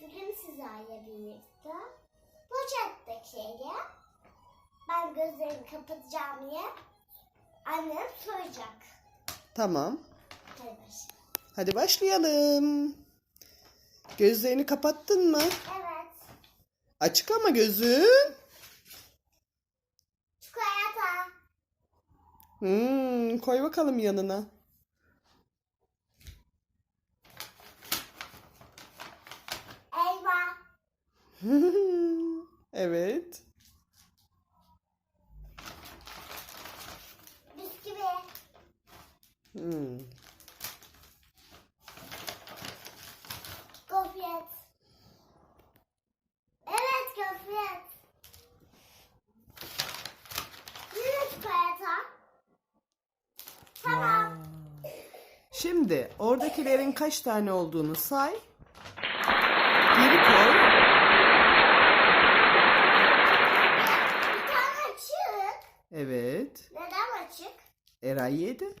Bugün sizlerle birlikte poşettekiyle ben gözlerimi kapatacağım diye annem soyacak. Tamam. Hadi başlayalım. Hadi başlayalım. Gözlerini kapattın mı? Evet. Açık ama gözün. Çikolata. Hmm, koy bakalım yanına. evet. Bisküvi. Hmm. Gofret. Evet gofret. Yine çikolata. Tamam. Şimdi oradakilerin kaç tane olduğunu say. Geri koy. Bir tane açık. Evet. Neden açık? Eray yedi.